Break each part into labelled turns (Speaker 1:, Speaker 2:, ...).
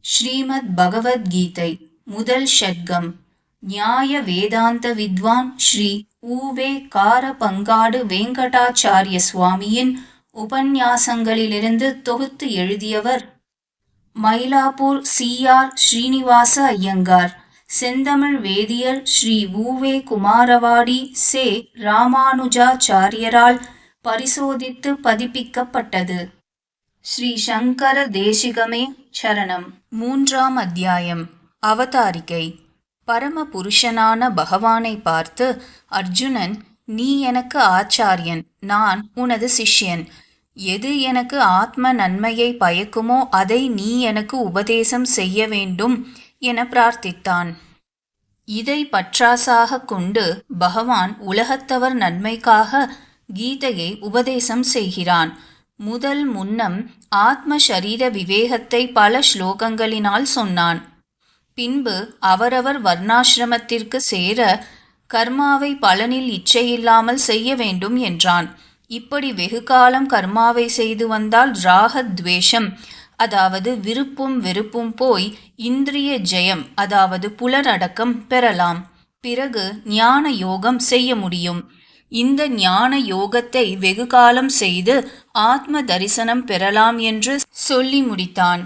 Speaker 1: ஸ்ரீமத் பகவத்கீதை முதல் ஷட்கம். நியாய வேதாந்த வித்வான் ஸ்ரீ ஊவே காரபங்காடு வெங்கடாச்சாரிய சுவாமியின் உபன்யாசங்களிலிருந்து தொகுத்து எழுதியவர் மயிலாப்பூர் சிஆர் ஸ்ரீனிவாச ஐயங்கார். செந்தமிழ் வேதியர் ஸ்ரீ ஊவே குமாரவாடி சே. ராமானுஜாச்சாரியரால் பரிசோதித்து பதிப்பிக்கப்பட்டது. ஸ்ரீ சங்கர தேசிகமே சரணம். மூன்றாம் அத்தியாயம். அவதாரிகை. பரம புருஷனான பகவானை பார்த்து அர்ஜுனன் நீ எனக்கு ஆச்சாரியன் நான் உனது சிஷ்யன். எது எனக்கு ஆத்ம நன்மையை பயக்குமோ அதை நீ எனக்கு உபதேசம் செய்ய வேண்டும் என பிரார்த்தித்தான். இதை பற்றாசாக கொண்டு பகவான் உலகத்தவர் நன்மைக்காக கீதையை உபதேசம் செய்கிறான். முதல் முன்னம் ஆத்ம சரீர விவேகத்தை பல ஸ்லோகங்களினால் சொன்னான். பின்பு அவரவர் வர்ணாசிரமத்திற்கு சேர கர்மாவை பலனில் இச்சையில்லாமல் செய்ய வேண்டும் என்றான். இப்படி வெகு காலம் கர்மாவை செய்து வந்தால் ராகத்வேஷம் அதாவது விருப்பும் வெறுப்பும் போய் இந்திரிய ஜெயம் அதாவது புலரடக்கம் பெறலாம். பிறகு ஞான யோகம் செய்ய முடியும். இந்த ஞான யோகத்தை வெகு காலம் செய்து ஆத்ம தரிசனம் பெறலாம் என்று சொல்லி முடித்தான்.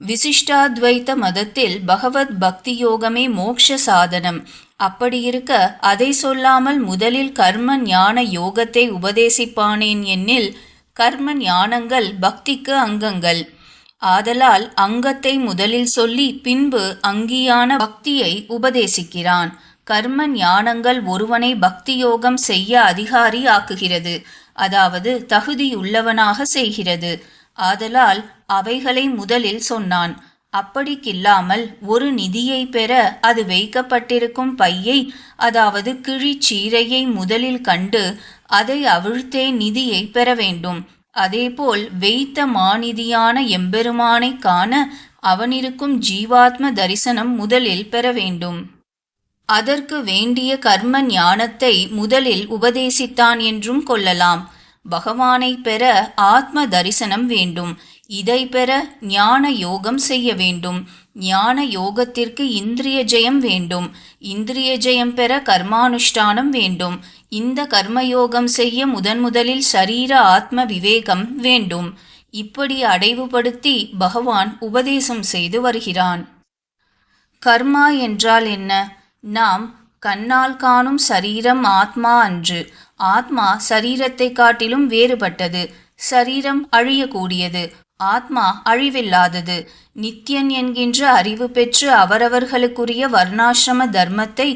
Speaker 1: விசிஷ்டாத்வைத்த மதத்தில் பகவத் பக்தி யோகமே மோக்ஷ சாதனம். அப்படியிருக்க அதை சொல்லாமல் முதலில் கர்ம ஞான யோகத்தை உபதேசிப்பானேன் எனில் கர்ம ஞானங்கள் பக்திக்கு அங்கங்கள். ஆதலால் அங்கத்தை முதலில் சொல்லி பின்பு அங்கியான பக்தியை உபதேசிக்கிறான். கர்ம ஞானங்கள் ஒருவனை பக்தி யோகம் செய்ய அதிகாரி ஆக்குகிறது. அதாவது தகுதியுள்ளவனாக செய்கிறது. ஆதலால் அவைகளை முதலில் சொன்னான். அப்படிக்கில்லாமல் ஒரு நிதியை பெற அது வைக்கப்பட்டிருக்கும் பையை அதாவது கிழிச்சீரையை முதலில் கண்டு அதை அவிழ்த்தே நிதியை பெற வேண்டும். அதேபோல் வைத்த மாநிதியான எம்பெருமானை காண அவனிருக்கும் ஜீவாத்ம தரிசனம் முதலில் பெற வேண்டும். அதற்கு வேண்டிய கர்ம ஞானத்தை முதலில் உபதேசித்தான் என்றும் கொள்ளலாம். பகவானை பெற ஆத்ம தரிசனம் வேண்டும். இதை பெற ஞான யோகம் செய்ய வேண்டும். ஞான யோகத்திற்கு இந்திரிய ஜெயம் வேண்டும். இந்திரிய ஜெயம் பெற கர்மானுஷ்டானம் வேண்டும். இந்த கர்மயோகம் செய்ய முதன் முதலில் சரீர ஆத்ம விவேகம் வேண்டும். இப்படி அடைவுபடுத்தி பகவான் உபதேசம் செய்து வருகிறான். கர்மா என்றால் என்ன? நாம் கண்ணால் காணும் சரீரம் ஆத்மா அன்று. ஆத்மா சரீரத்தை காட்டிலும் வேறுபட்டது. சரீரம் அழியக்கூடியது. ஆத்மா அழிவில்லாதது. நித்யன் என்கின்ற அறிவு பெற்று அவரவர்களுக்குரிய வர்ணாசிரம தர்மத்தை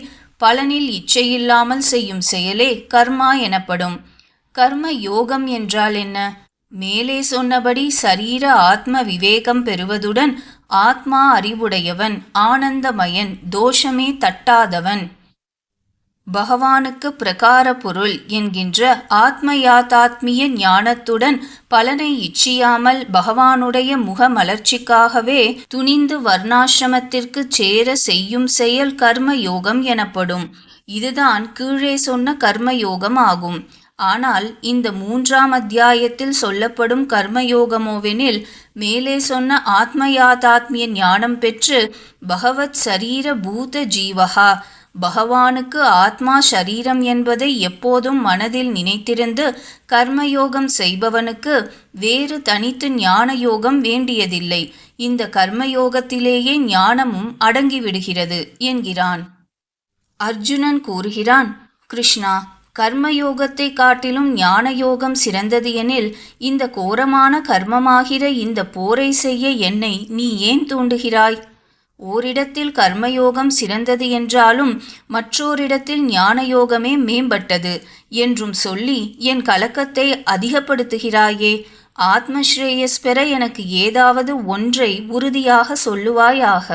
Speaker 1: பலனில் இச்சையில்லாமல் செய்யும் செயலே கர்மா எனப்படும். கர்ம யோகம் என்றால் என்ன? மேலே சொன்னபடி சரீர ஆத்ம விவேகம் பெறுவதுடன் ஆத்மா அறிவுடையவன் ஆனந்தமயன் தோஷமே தட்டாதவன். பகவானுக்கு பிரகார பொருள் என்கின்ற ஆத்மயாத்தாத்மிய ஞானத்துடன் பலனை இச்சியாமல் பகவானுடைய முக மலர்ச்சிக்காகவே துணிந்து வர்ணாசிரமத்திற்கு சேர செய்யும் செயல் கர்ம யோகம் எனப்படும். இதுதான் கீழே சொன்ன கர்மயோகம் ஆகும் ஆனால் இந்த மூன்றாம் அத்தியாயத்தில் சொல்லப்படும் கர்மயோகமோவெனில் மேலே சொன்ன ஆத்மயாதாத்மிய ஞானம் பெற்று பகவத் சரீர பூத ஜீவகா பகவானுக்கு ஆத்மா சரீரம் என்பதை எப்போதும் மனதில் நினைத்திருந்து கர்மயோகம் செய்பவனுக்கு வேறு தனித்து ஞான யோகம் வேண்டியதில்லை. இந்த கர்மயோகத்திலேயே ஞானமும் அடங்கிவிடுகிறது என்கிறான். அர்ஜுனன் கூறுகிறான் கிருஷ்ணா கர்மயோகத்தை காட்டிலும் ஞான யோகம் சிறந்தது எனில் இந்த கோரமான கர்மமாகிற இந்த போரை செய்ய என்னை நீ ஏன் தூண்டுகிறாய்? ஓரிடத்தில் கர்மயோகம் சிறந்தது என்றாலும் மற்றோரிடத்தில் ஞான யோகமே மேம்பட்டது என்றும் சொல்லி என் கலக்கத்தை அதிகப்படுத்துகிறாயே. ஆத்மஸ்ரேயஸ் பெற எனக்கு ஏதாவது ஒன்றை உறுதியாக சொல்லுவாயாக?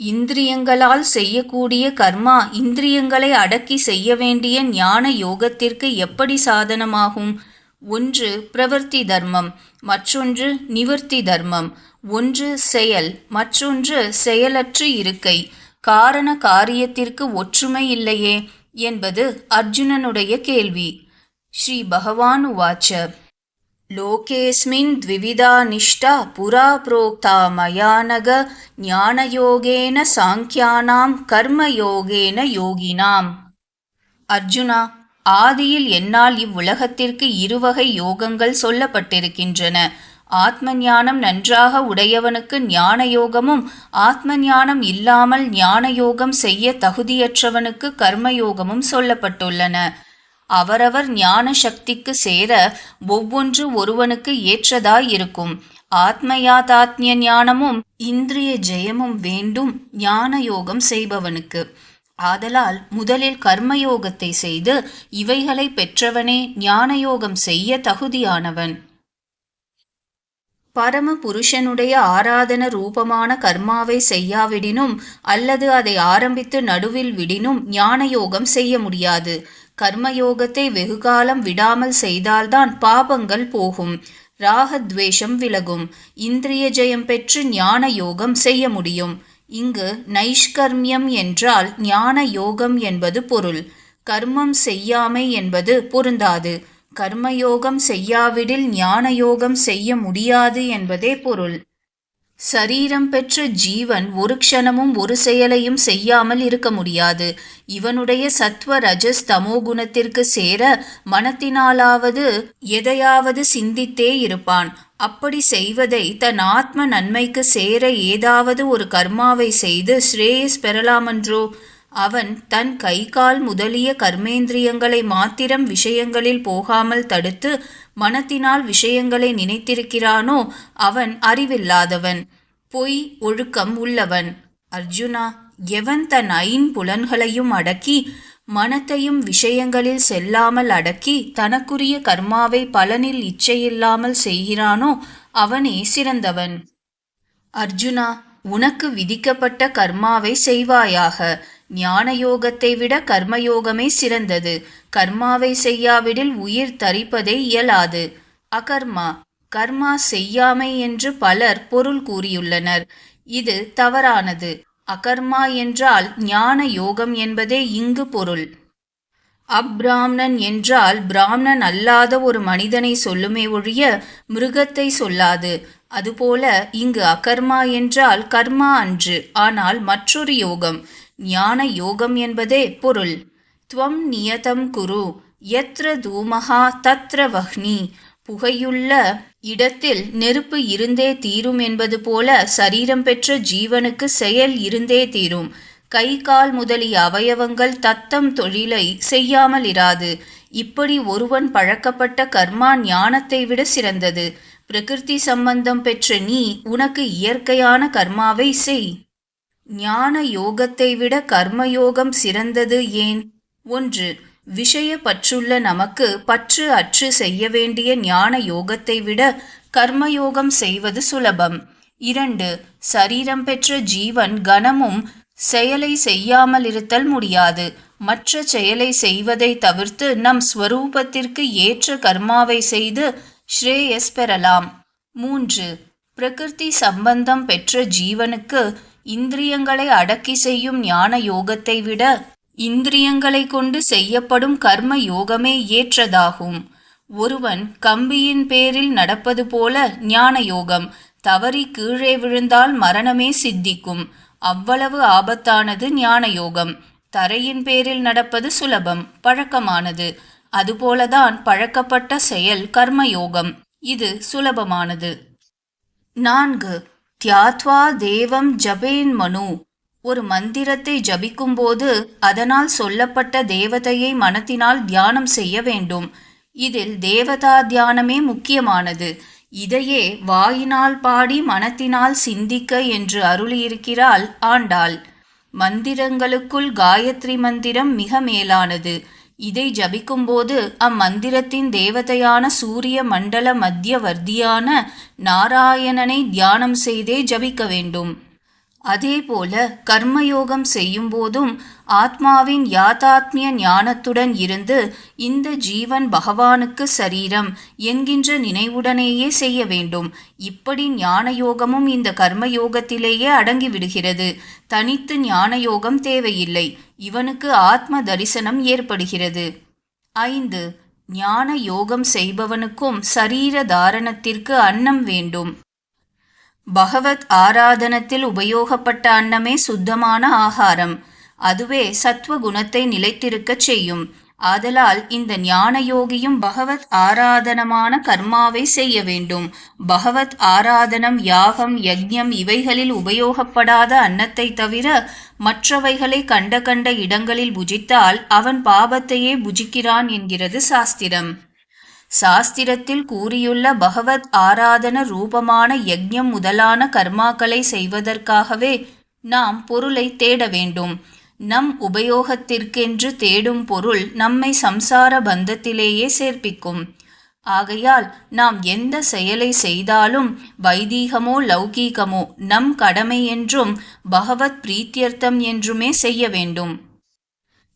Speaker 1: இந்திரியங்களால் செய்யக்கூடிய கர்மா இந்திரியங்களை அடக்கி செய்ய வேண்டிய ஞான யோகத்திற்கு எப்படி சாதனமாகும்? ஒன்று பிரவர்த்தி தர்மம் மற்றொன்று நிவர்த்தி தர்மம் ஒன்று செயல் மற்றொன்று செயலற்று இருக்கை. காரண காரியத்திற்கு ஒற்றுமை இல்லையே? என்பது அர்ஜுனனுடைய கேள்வி. ஸ்ரீ பகவான் உவாச்ச. லோகேஸ்மின் த்விவிதா நிஷ்டா புறா புரோக்தா மயானக ஞானயோகேன சாங்கியானாம் கர்மயோகேன யோகினாம் அர்ஜுனா ஆதியில் என்னால் இவ்வுலகத்திற்கு இருவகை யோகங்கள் சொல்லப்பட்டிருக்கின்றன. ஆத்ம ஞானம் நன்றாக உடையவனுக்கு ஞான யோகமும் ஆத்ம ஞானம் இல்லாமல் ஞான யோகம் செய்ய தகுதியற்றவனுக்கு கர்மயோகமும் சொல்லப்பட்டுள்ளன. அவரவர் ஞான சக்திக்கு சேர ஒவ்வொன்று ஒருவனுக்கு ஏற்றதாய் இருக்கும் ஆத்மயாதாத்மிய ஞானமும் இந்திரிய ஜெயமும் வேண்டும் ஞான யோகம் செய்பவனுக்கு. ஆதலால் முதலில் கர்மயோகத்தை செய்து இவைகளை பெற்றவனே ஞானயோகம் செய்ய தகுதியானவன். பரம புருஷனுடைய ஆராதன ரூபமான கர்மாவை செய்யாவிடினும் அல்லது அதை ஆரம்பித்து நடுவில் விடினும் ஞானயோகம் செய்ய முடியாது. கர்மயோகத்தை வெகுகாலம் விடாமல் செய்தால்தான் பாபங்கள் போகும். ராகத்வேஷம் விலகும். இந்திரிய ஜெயம் பெற்று ஞான யோகம் செய்ய முடியும். இங்கு நைஷ்கர்மியம் என்றால் ஞான யோகம் என்பது பொருள். கர்மம் செய்யாமை என்பது பொருந்தாது. கர்மயோகம் செய்யாவிடில் ஞான யோகம் செய்ய முடியாது என்பதே பொருள். சரீரம் பெற்ற ஜீவன் ஒரு க்ஷணமும் ஒரு செயலையும் செய்யாமல் இருக்க முடியாது. இவனுடைய சத்வ ரஜஸ் தமோ குணத்திற்கு சேர மனத்தினாலாவது எதையாவது சிந்தித்தே இருப்பான். அப்படி செய்வதை தன் ஆத்ம நன்மைக்கு சேர ஏதாவது ஒரு கர்மாவை செய்து ஸ்ரேயஸ் பெறலாமன்றோ? அவன் தன் கை கால் முதலிய கர்மேந்திரியங்களை மாத்திரம் விஷயங்களில் போகாமல் தடுத்து மனத்தினால் விஷயங்களை நினைத்திருக்கிறானோ அவன் அறிவில்லாதவன். பொய் ஒழுக்கம் உள்ளவன். அர்ஜுனா எவன் தன் ஐம்புலன்களையும் அடக்கி மனத்தையும் விஷயங்களில் செல்லாமல் அடக்கி தனக்குரிய கர்மாவை பலனில் இச்சையில்லாமல் செய்கிறானோ அவனே சிறந்தவன். அர்ஜுனா உனக்கு விதிக்கப்பட்ட கர்மாவை செய்வாயாக. ஞான யோகத்தை விட கர்மயோகமே சிறந்தது. கர்மாவை செய்யாவிடில் உயிர் தரிப்பதே இயலாது. அகர்மா கர்மா செய்யாமை என்று பலர் பொருள் கூறியுள்ளனர். இது தவறானது. அகர்மா என்றால் ஞான யோகம் என்பதே இங்கு பொருள். அப்ராம்ணன் என்றால் பிராமணன் அல்லாத ஒரு மனிதனை சொல்லுமே ஒழிய மிருகத்தை சொல்லாது. அதுபோல இங்கு அகர்மா என்றால் கர்மா அன்று ஆனால் மற்றொரு யோகம் ஞான யோகம் என்பதே பொருள். துவம் நியதம் குரு எத்ர தூமகா தத்ர வஹ்னி புகையுள்ள இடத்தில் நெருப்பு இருந்தே தீரும் என்பது போல சரீரம் பெற்ற ஜீவனுக்கு செயல் இருந்தே தீரும். கை கால் முதலிய அவயவங்கள் தத்தம் தொழிலை செய்யாமல் இராது. இப்படி ஒருவன் பழக்கப்பட்ட கர்மா ஞானத்தை விட சிறந்தது. பிரகிருதி சம்பந்தம் பெற்ற நீ உனக்கு இயற்கையான கர்மாவை செய். ஞான யோகத்தை விட கர்மயோகம் சிறந்தது ஏன்? ஒன்று விஷய பற்றுள்ள நமக்கு பற்று அற்று செய்ய வேண்டிய ஞான யோகத்தை விட கர்மயோகம் செய்வது சுலபம். இரண்டு சரீரம் பெற்ற ஜீவன் கனமும் செயலை செய்யாமல் இருத்தல் முடியாது. மற்ற செயலை செய்வதை தவிர்த்து நம் ஸ்வரூபத்திற்கு ஏற்ற கர்மாவை செய்து ஸ்ரேயஸ் பெறலாம். மூன்று. பிரகிருதி சம்பந்தம் பெற்ற ஜீவனுக்கு இந்திரியங்களை அடக்கி செய்யும் ஞான யோகத்தை விட இந்திரியங்களை கொண்டு செய்யப்படும் கர்ம யோகமே ஏற்றதாகும். ஒருவன் கம்பியின் பேரில் நடப்பது போல ஞான யோகம் தவறி கீழே விழுந்தால் மரணமே சித்திக்கும். அவ்வளவு ஆபத்தானது ஞான யோகம் தரையின் பேரில் நடப்பது சுலபம் பழக்கமானது. அதுபோலதான் பழக்கப்பட்ட செயல் கர்மயோகம். இது சுலபமானது. நான்கு. தியாத்வா தேவம் ஜபேன் மனு. ஒரு மந்திரத்தை ஜபிக்கும்போது அதனால் சொல்லப்பட்ட தேவதையை மனத்தினால் தியானம் செய்ய வேண்டும். இதில் தேவதா தியானமே முக்கியமானது. இதையே வாயினால் பாடி மனத்தினால் சிந்திக்க என்று அருளியிருக்கிறாள் ஆண்டாள். மந்திரங்களுக்குள் காயத்ரி மந்திரம் மிக மேலானது. இதை ஜபிக்கும்போது அம்மந்திரத்தின் தேவதையான சூரிய மண்டல மத்தியவர்த்தியான நாராயணனை தியானம் செய்தே ஜபிக்க வேண்டும். அதேபோல கர்மயோகம் செய்யும் போதும் ஆத்மாவின் யாதாத்மிய ஞானத்துடன் இருந்து இந்த ஜீவன் பகவானுக்கு சரீரம் என்கின்ற நினைவுடனேயே செய்ய வேண்டும். இப்படி ஞான யோகமும் இந்த கர்மயோகத்திலேயே அடங்கிவிடுகிறது. தனித்து ஞான யோகம் தேவையில்லை. இவனுக்கு ஆத்ம தரிசனம் ஏற்படுகிறது. ஐந்து. ஞான யோகம் செய்பவனுக்கும் சரீர தாரணத்திற்கு அன்னம் வேண்டும். பகவத் ஆராதனத்தில் உபயோகப்பட்ட அன்னமே சுத்தமான ஆகாரம். அதுவே சத்துவ குணத்தை நிலைத்திருக்கச் செய்யும். ஆதலால் இந்த ஞான யோகியும் பகவத் ஆராதனமான கர்மாவை செய்ய வேண்டும். பகவத் ஆராதனம் யாகம் யஜ்யம் இவைகளில் உபயோகப்படாத அன்னத்தை தவிர மற்றவைகளை கண்ட கண்ட இடங்களில் புஜித்தால் அவன் பாபத்தையே புஜிக்கிறான் என்கிறது சாஸ்திரம். சாஸ்திரத்தில் கூறியுள்ள பகவத் ஆராதன ரூபமான யஜ்யம் முதலான கர்மாக்களை செய்வதற்காகவே நாம் பொருளை தேட வேண்டும். நம் உபயோகத்திற்கென்று தேடும் பொருள் நம்மை சம்சார பந்தத்திலேயே சேர்ப்பிக்கும். ஆகையால் நாம் எந்த செயலை செய்தாலும் வைதீகமோ லௌகீகமோ நம் கடமை என்றும் பகவத் பிரீத்தியர்த்தம் என்றுமே செய்ய வேண்டும்.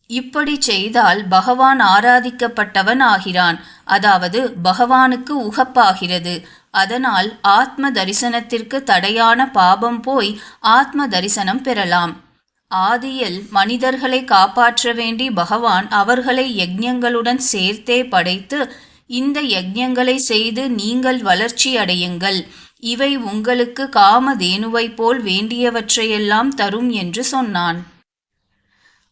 Speaker 1: இப்படி செய்தால் பகவான் ஆராதிக்கப்பட்டவன் ஆகிறான். அதாவது பகவானுக்கு உகப்பாகிறது. அதனால் ஆத்ம தரிசனத்திற்கு தடையான பாபம் போய் ஆத்ம தரிசனம் பெறலாம். ஆதியில் மனிதர்களை காப்பாற்ற வேண்டி பகவான் அவர்களை யஜ்ஞங்களுடன் சேர்த்தே படைத்து இந்த யஜ்ஞங்களை செய்து நீங்கள் வளர்ச்சி அடையுங்கள். இவை உங்களுக்கு காமதேனுவைப் போல் வேண்டியவற்றையெல்லாம் தரும் என்று சொன்னான்.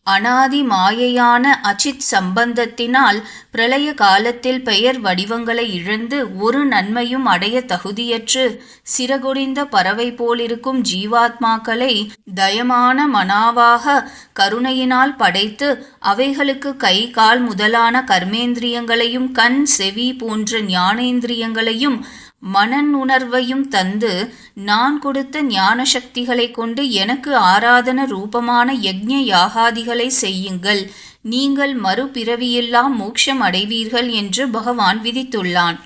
Speaker 1: அனாதி மாயையான அச்சித் சம்பந்தத்தினால் பிரளய காலத்தில் பெயர் வடிவங்களை இழந்து ஒரு நன்மையும் அடைய தகுதியற்று சிறகுடிந்த பறவை போலிருக்கும் ஜீவாத்மாக்களை தயமான மனாவாக கருணையினால் படைத்து அவைகளுக்கு கை கால் முதலான கர்மேந்திரியங்களையும் கண் செவி போன்ற ஞானேந்திரியங்களையும் மனநுணர்வையும் தந்து நான் கொடுத்த ஞான சக்திகளை கொண்டு எனக்கு ஆராதன ரூபமான யக்ஞ யாகாதிகளை செய்யுங்கள். நீங்கள் மறுபிறவியெல்லாம் மோட்சம் அடைவீர்கள் என்று பகவான் விதித்துள்ளான்.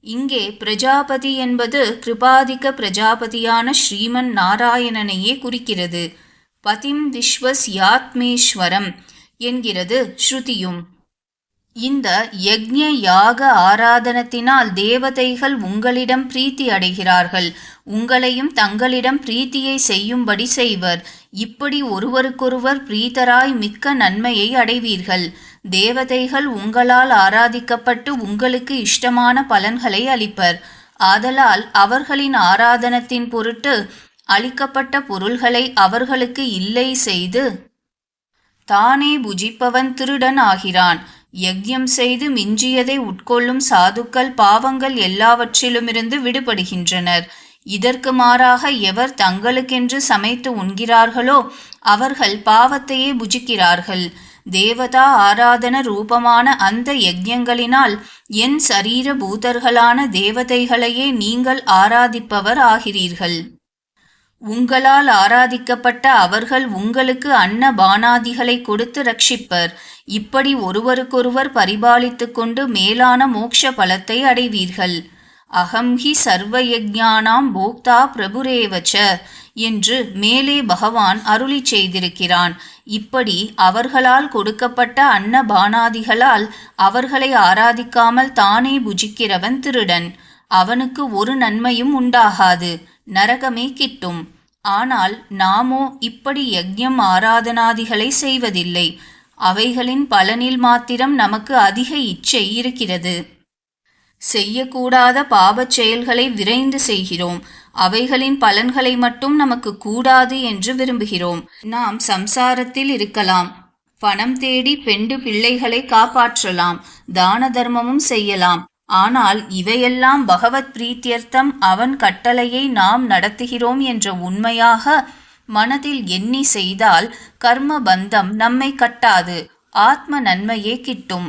Speaker 1: இங்கே பிரஜாபதி என்பது கிருபாதிக பிரஜாபதியான ஸ்ரீமன் நாராயணனையே குறிக்கிறது. பதிம் விஸ்வஸ் யாத்மேஸ்வரம் என்கிறது ஸ்ருதியும். இந்த யக்ஞ யாக ஆராதனத்தினால் தேவதைகள் உங்களிடம் பிரீத்தி அடைகிறார்கள். உங்களையும் தங்களிடம் பிரீத்தியை செய்யும்படி செய்வர். இப்படி ஒருவருக்கொருவர் பிரீத்தராய் மிக்க நன்மையை அடைவீர்கள். தேவதைகள் உங்களால் ஆராதிக்கப்பட்டு உங்களுக்கு இஷ்டமான பலன்களை அளிப்பர். ஆதலால் அவர்களின் ஆராதனத்தின் பொருட்டு அளிக்கப்பட்ட பொருள்களை அவர்களுக்கு இல்லை செய்து தானே புஜிப்பவன் திருடன் ஆகிறான். யக்ஞம் செய்து மிஞ்சியதை உட்கொள்ளும் சாதுக்கள் பாவங்கள் எல்லாவற்றிலுமிருந்து விடுபடுகின்றனர். இதற்கு மாறாக எவர் தங்களுக்கென்று சமைத்து உண்கிறார்களோ அவர்கள் பாவத்தையே புஜிக்கிறார்கள். தேவதா ஆராதன ரூபமான அந்த யஜ்யங்களினால் என் சரீர பூதர்களான தேவதைகளையே நீங்கள் ஆராதிப்பவர் ஆகிறீர்கள். உங்களால் ஆராதிக்கப்பட்ட அவர்கள் உங்களுக்கு அன்ன பானாதிகளை கொடுத்து ரட்சிப்பர். இப்படி ஒருவருக்கொருவர் பரிபாலித்து கொண்டு மேலான மோக்ஷ பலத்தை அடைவீர்கள். அகம் ஹி சர்வ யஜானாம் போக்தா பிரபுரேவச்ச என்று மேலே பகவான் அருளி செய்திருக்கிறான். இப்படி அவர்களால் கொடுக்கப்பட்ட அன்ன பானாதிகளால் அவர்களை ஆராதிக்காமல் தானே புஜிக்கிறவன் திருடன். அவனுக்கு ஒரு நன்மையும் உண்டாகாது. நரகமே கிட்டும். ஆனால் நாமோ இப்படி யஜ்யம் ஆராதனாதிகளை செய்வதில்லை. அவைகளின் பலனில் மாத்திரம் நமக்கு அதிக இச்சை இருக்கிறது. செய்யக்கூடாத பாபச் செயல்களை விரைந்து செய்கிறோம். அவைகளின் பலன்களை மட்டும் நமக்கு கூடாது என்று விரும்புகிறோம். நாம் சம்சாரத்தில் இருக்கலாம். பணம் தேடி பெண்டு பிள்ளைகளை காப்பாற்றலாம். தான தர்மமும் செய்யலாம். ஆனால் இவையெல்லாம் பகவத் பிரீத்தியர்த்தம் அவன் கட்டளையை நாம் நடத்துகிறோம் என்ற உண்மையாக மனதில் எண்ணி செய்தால் கர்ம பந்தம் நம்மை கட்டாது ஆத்ம நன்மையே கிட்டும்.